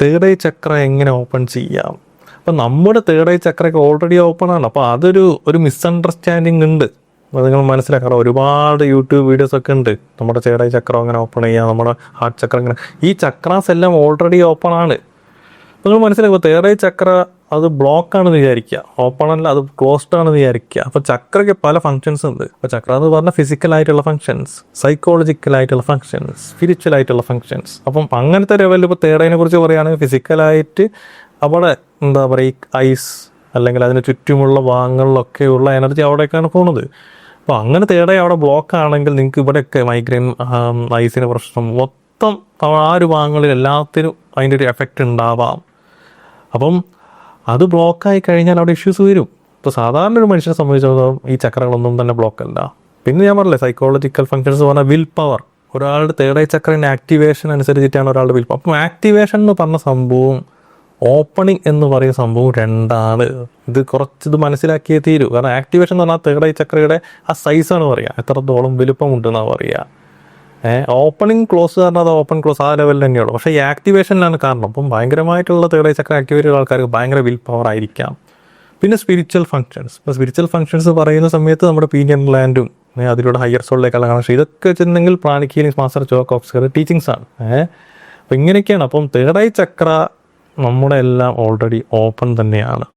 Third eye ചക്ര എങ്ങനെ open ചെയ്യാം? അപ്പം നമ്മുടെ തേർഡ് ഐ ചക്രയൊക്കെ ഓൾറെഡി ഓപ്പൺ ആണ്. അപ്പോൾ അതൊരു ഒരു മിസ്അണ്ടർസ്റ്റാൻഡിങ് ഉണ്ട്. അത് നിങ്ങൾ മനസ്സിലാക്കണം ഒരുപാട് യൂട്യൂബ് വീഡിയോസ് ഒക്കെ ഉണ്ട്. നമ്മുടെ തേർഡ് ഐ ചക്രം അങ്ങനെ ഓപ്പൺ ചെയ്യാം നമ്മുടെ ഹാർട്ട് ചക്രം എങ്ങനെ ഈ ചക്രാസ് എല്ലാം ഓൾറെഡി ഓപ്പൺ ആണ്. നിങ്ങൾ മനസ്സിലാക്കുക ഐ ചക്ര അത് ബ്ലോക്ക് ആണെന്ന് വിചാരിക്കുക. ഓപ്പൺ അല്ല അത് ക്ലോസ്ഡ് ആണെന്ന് വിചാരിക്കുക. അപ്പോൾ ചക്രയ്ക്ക് പല ഫങ്ഷൻസ് ഉണ്ട്. അപ്പോൾ ചക്ര എന്ന് പറഞ്ഞാൽ ഫിസിക്കൽ ആയിട്ടുള്ള ഫങ്ഷൻസ് സൈക്കോളജിക്കൽ ആയിട്ടുള്ള ഫങ്ഷൻസ് സ്പിരിച്വൽ ആയിട്ടുള്ള ഫങ്ഷൻസ് അപ്പം അങ്ങനത്തെ ലെവലിൽ ഇപ്പോൾ തേടേനെ കുറിച്ച് പറയുകയാണെങ്കിൽ ഫിസിക്കലായിട്ട് അവിടെ എന്താ പറയുക ഐസ് അല്ലെങ്കിൽ അതിന് ചുറ്റുമുള്ള ഭാഗങ്ങളിലൊക്കെയുള്ള എനർജി അവിടേക്കാണ് പോകുന്നത് അപ്പോൾ അങ്ങനെ തേടേ അവിടെ ബ്ലോക്ക് ആണെങ്കിൽ നിങ്ങൾക്ക് ഇവിടെയൊക്കെ മൈഗ്രെയിൻ ഐസിന് പ്രശ്നം മൊത്തം ആ ഒരു ഭാഗങ്ങളിൽ എല്ലാത്തിനും അതിന്റെ ഒരു എഫക്റ്റ് ഉണ്ടാവാം. അപ്പം അത് ബ്ലോക്കായി കഴിഞ്ഞാൽ അവിടെ ഇഷ്യൂസ് വരും. ഇപ്പോൾ സാധാരണ ഒരു മനുഷ്യനെ സംബന്ധിച്ചിടത്തോളം ഈ ചക്രങ്ങളൊന്നും തന്നെ ബ്ലോക്ക് അല്ല. പിന്നെ ഞാൻ പറഞ്ഞില്ലേ സൈക്കോളജിക്കൽ ഫങ്ഷൻസ് പറഞ്ഞാൽ വിൽ പവർ ഒരാളുടെ തേർഡ് ഐ ചക്രന്റെ ആക്ടിവേഷൻ അനുസരിച്ചിട്ടാണ് ഒരാളുടെ വിൽ പവർ അപ്പം ആക്ടിവേഷൻ എന്ന് പറഞ്ഞ സംഭവം ഓപ്പണിംഗ് എന്ന് പറയുന്ന സംഭവം രണ്ടാണ്. ഇത് കുറച്ച് ഇത് മനസ്സിലാക്കിയേ തീരൂ. കാരണം ആക്ടിവേഷൻ എന്ന് പറഞ്ഞാൽ തേർഡ് ഐ ചക്രയുടെ ആ സൈസാണ് പറയുക. എത്രത്തോളം വലുപ്പമുണ്ടെന്നാണ് പറയുക. ഓപ്പണിംഗ് ക്ലോസ് കാരണം അത് ഓപ്പൺ ക്ലോസ് ആ ലെവലിൽ തന്നെയുള്ളൂ പക്ഷേ ഈ ആക്ടിവേഷനിലാണ് കാരണം. അപ്പം ഭയങ്കരമായിട്ടുള്ള തേളി ചക്ര ആക്ടിവേറ്റ് ചെയ്ത ആൾക്കാർക്ക് ഭയങ്കര വിൽ പവർ ആയിരിക്കാം. പിന്നെ സ്പിരിച്വൽ ഫങ്ഷൻസ് ഇപ്പോൾ സ്പിരിച്വൽ ഫങ്ഷൻസ് പറയുന്ന സമയത്ത് നമ്മുടെ പീനിയൻ ലാൻഡും അതിലൂടെ ഹയർ സോളിലേക്കുള്ള കണക്ഷൻ ഇതൊക്കെ വെച്ചിട്ടുണ്ടെങ്കിൽ pranic healing master Choa Kok Sui teachings ആണ്. അപ്പോൾ അപ്പം ഇങ്ങനെയൊക്കെയാണ്. അപ്പം തേർഡ് ഐ ചക്ര നമ്മുടെ എല്ലാം ഓൾറെഡി ഓപ്പൺ തന്നെയാണ്.